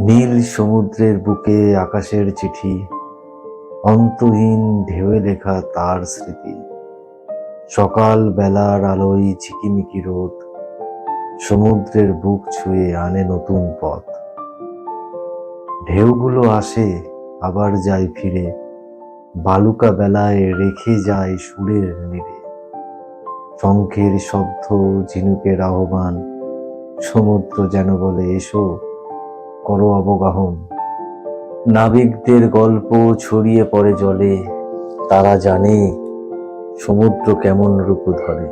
নীল সমুদ্রের বুকে আকাশের চিঠি, অন্তহীন ঢেউয়ে লেখা তার স্মৃতি। সকাল বেলার আলোয় ঝিকিমিকি রোদ, সমুদ্রের বুক ছুঁয়ে আনে নতুন পথ। ঢেউগুলো আসে, আবার যায় ফিরে, বালুকা বেলায় রেখে যায় সুরের নীড়ে শঙ্খের শব্দ ঝিনুকের আহ্বান, সমুদ্র যেন বলে, এসো, করো অবগাহন। নাবিকদের গল্প ছড়িয়ে পড়ে জলে, তারা জানে সমুদ্র কেমন রূপ ধরে।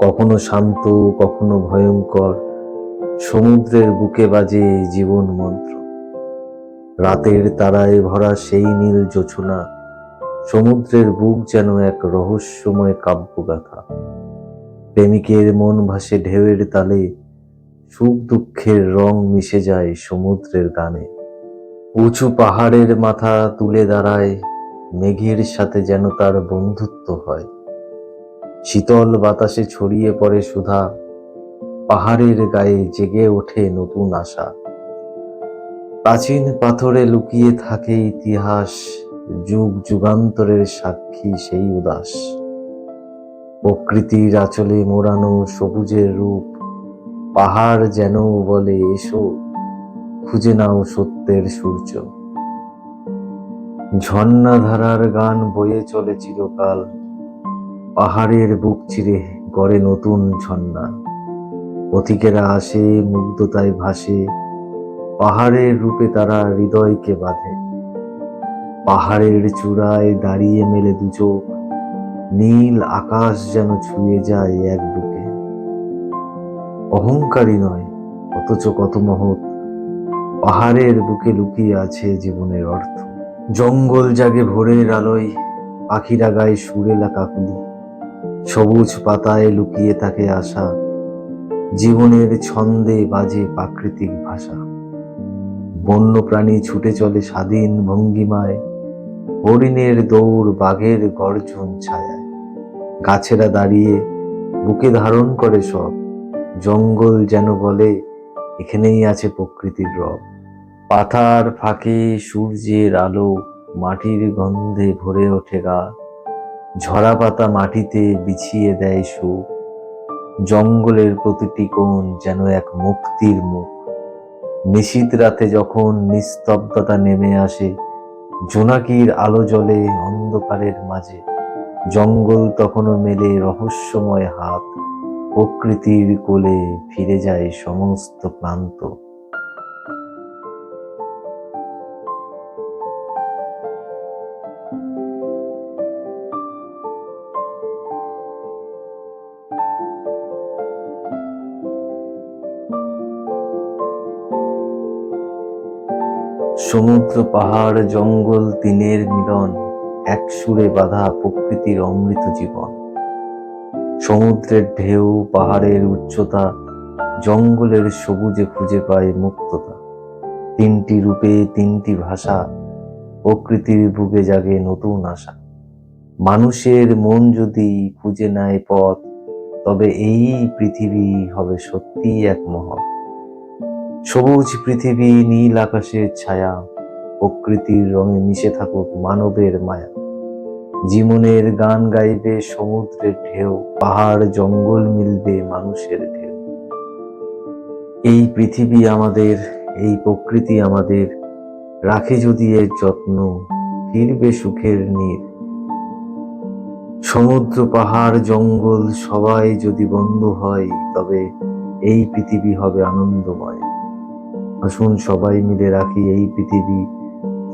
কখনো শান্ত, কখনো ভয়ঙ্কর, সমুদ্রের বুকে বাজে জীবন মন্ত্র। রাতের তারায় ভরা সেই নীল জোছনা সমুদ্রের বুক যেন এক রহস্যময় কাব্যগাথা। প্রেমিকের মন ভাসে ঢেউয়ের তালে, সুখ দুঃখের রং মিশে যায় সমুদ্রের গানে। উঁচু পাহাড়ের মাথা তুলে দাঁড়ায়, মেঘের সাথে যেন তার বন্ধুত্ব হয়। শীতল বাতাসে ছড়িয়ে পড়ে সুধা, পাহাড়ের গায়ে জেগে ওঠে নতুন আশা। প্রাচীন পাথরে লুকিয়ে থাকে ইতিহাস যুগ যুগান্তরের সাক্ষী সেই উদাস। প্রকৃতির আচলে মোড়ানো সবুজের রূপ, পাহাড় যেন বলে, এসো, খুঁজে নাও সত্যের সূর্য। ঝর্ণা ধারার গান বয়ে চলে চিরকাল, পাহাড়ের বুক চিরে গড়ে নতুন ঝর্ণা। পথিকেরা আসে, মুগ্ধতায় ভাসে, পাহাড়ের রূপে তারা হৃদয়কে বাঁধে। পাহাড়ের চূড়ায় দাঁড়িয়ে মেলে দুচোখ নীল আকাশ যেন ছুঁয়ে যায় এক বুকে। অহংকারী নয়, অথচ কত মহৎ। পাহাড়ের বুকে লুকিয়ে আছে জীবনের অর্থ। জঙ্গল জাগে ভোরের আলোয়, পাখিরা গায়ে সুরেলা কাকুলি সবুজ পাতায় লুকিয়ে থাকে আশা। জীবনের ছন্দে বাজে প্রাকৃতিক ভাষা। বন্য প্রাণী ছুটে চলে স্বাধীন ভঙ্গিমায়। হরিণের দৌড় বাঘের গর্জন ছায়ায়। গাছেরা দাঁড়িয়ে বুকে ধারণ করে সব। জঙ্গল যেন বলে, এখানেই আছে প্রকৃতির রব। পাথার ফাঁকে সূর্যের আলো মাটির গন্ধে ভরে ওঠে গা ঝরা পাতা মাটিতে বিছিয়ে দেয় সুখ। জঙ্গলের প্রতিটি কোণ যেন এক মুক্তির মুখ। নিশীত রাতে যখন নিস্তব্ধতা নেমে আসে জোনাকির আলো জলে অন্ধকারের মাঝে। জঙ্গল তখনও মেলে রহস্যময় হাত। প্রকৃতির কোলে ফিরে যায় সমস্ত ক্লান্ত সমুদ্র, পাহাড়, জঙ্গল তিনের মিলন, এক সুরে বাঁধা প্রকৃতির অমৃত জীবন। সমুদ্রের ঢেউ, পাহাড়ের উচ্চতা, জঙ্গলের সবুজে খুঁজে পায় মুক্ততা। তিনটি রূপে তিনটি ভাষা, প্রকৃতির বুকে জাগে নতুন আশা। মানুষের মন যদি খুঁজে নেয় পথ, তবে এই পৃথিবী হবে সত্যিই এক মহৎ। সবুজ পৃথিবী, নীল আকাশের ছায়া, প্রকৃতির রঙে মিশে থাকুক মানবের মায়া। জীবনের গান গাইবে সমুদ্রের ঢেউ, পাহাড়, জঙ্গল মিলবে মানুষের ঢেউ। এই পৃথিবী আমাদের, এই প্রকৃতি আমাদের, রাখে যদি এর যত্ন, ফিরবে সুখের নীর। সমুদ্র, পাহাড়, জঙ্গল সবাই যদি বন্ধ হয়, তবে এই পৃথিবী হবে আনন্দময়। আসুন সবাই মিলে রাখি এই পৃথিবী।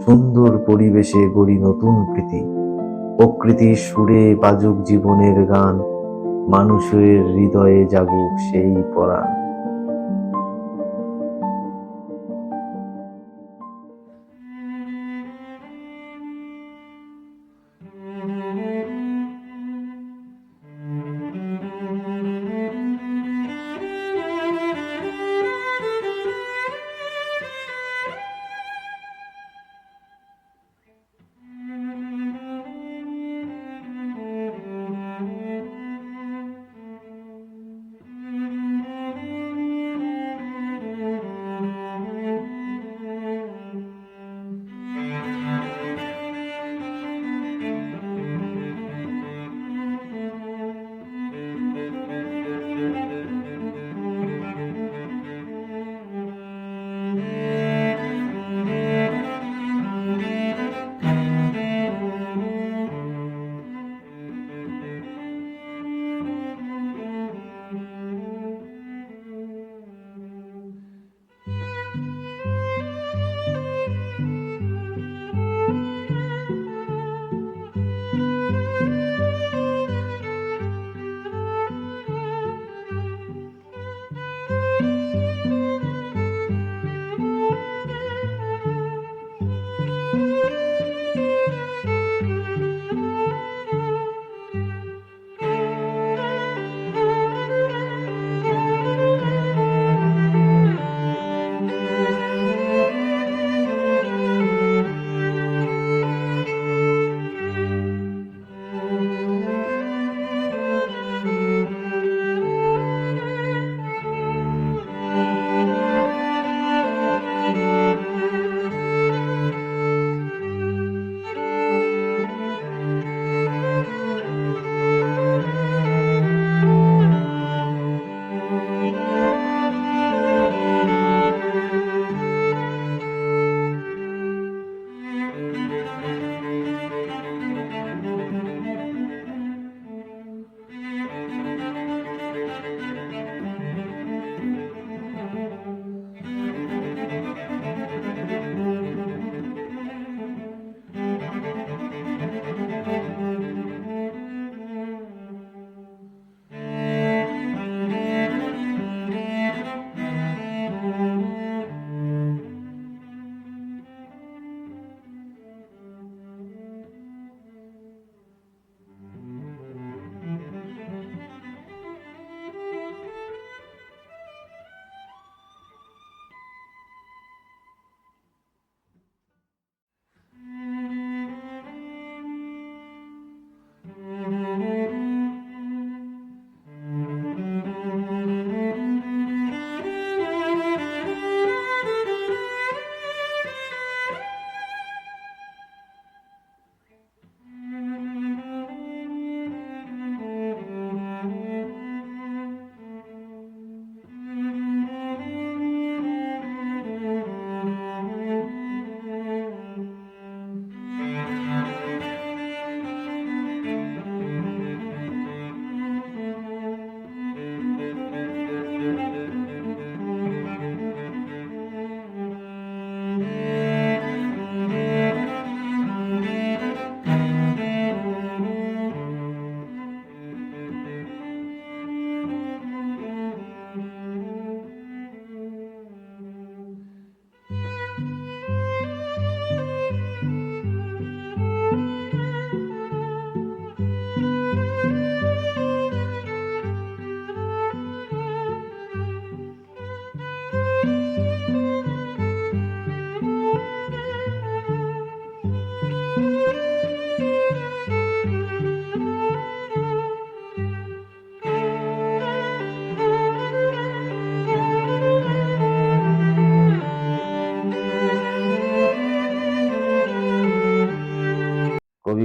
সুন্দর পরিবেশে গড়ি নতুন প্রীতি। প্রকৃতির সুরে বাজুক জীবনের গান। মানুষের হৃদয়ে জাগুক সেই পরাণ।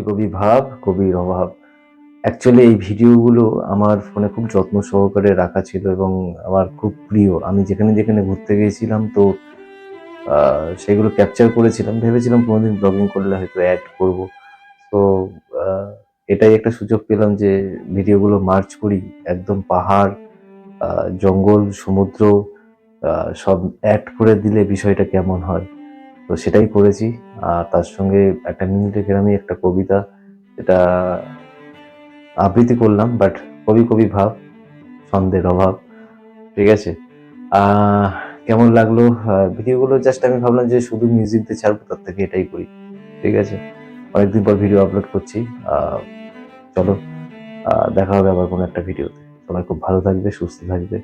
কবি ভাব, কবির অভাব। অ্যাকচুয়ালি এই ভিডিওগুলো আমার ফোনে খুব যত্ন সহকারে রাখা ছিল এবং আমার খুব প্রিয়। আমি যেখানে যেখানে ঘুরতে গিয়েছিলাম তো সেগুলো ক্যাপচার করেছিলাম। ভেবেছিলাম কোনোদিন ব্লগিং করলে হয়তো অ্যাড করব। তো এটাই একটা সুযোগ পেলাম যে ভিডিওগুলো মার্চ করি। একদম পাহাড় জঙ্গল, সমুদ্র সব অ্যাড করে দিলে বিষয়টা কেমন হয়। তো সেটাই করেছি। আর তার সঙ্গে একটা মিনি টেকেরামি একটা কবিতা এটা আবৃত্তি করলাম বাট কবি কবি ভাব, ছন্দের অভাব, ঠিক আছে? কেমন লাগল? ভিডিওগুলো জাস্ট আমি ভাবলাম যে শুধু মিউজিক দিয়ে ছাড়বো, তার থেকে এটাই করি, ঠিক আছে? অনেকদিন পর ভিডিও আপলোড করছি চলো দেখা হবে আবার কোনো একটা ভিডিওতে সবাই খুব ভালো থাকবে, সুস্থ থাকবে।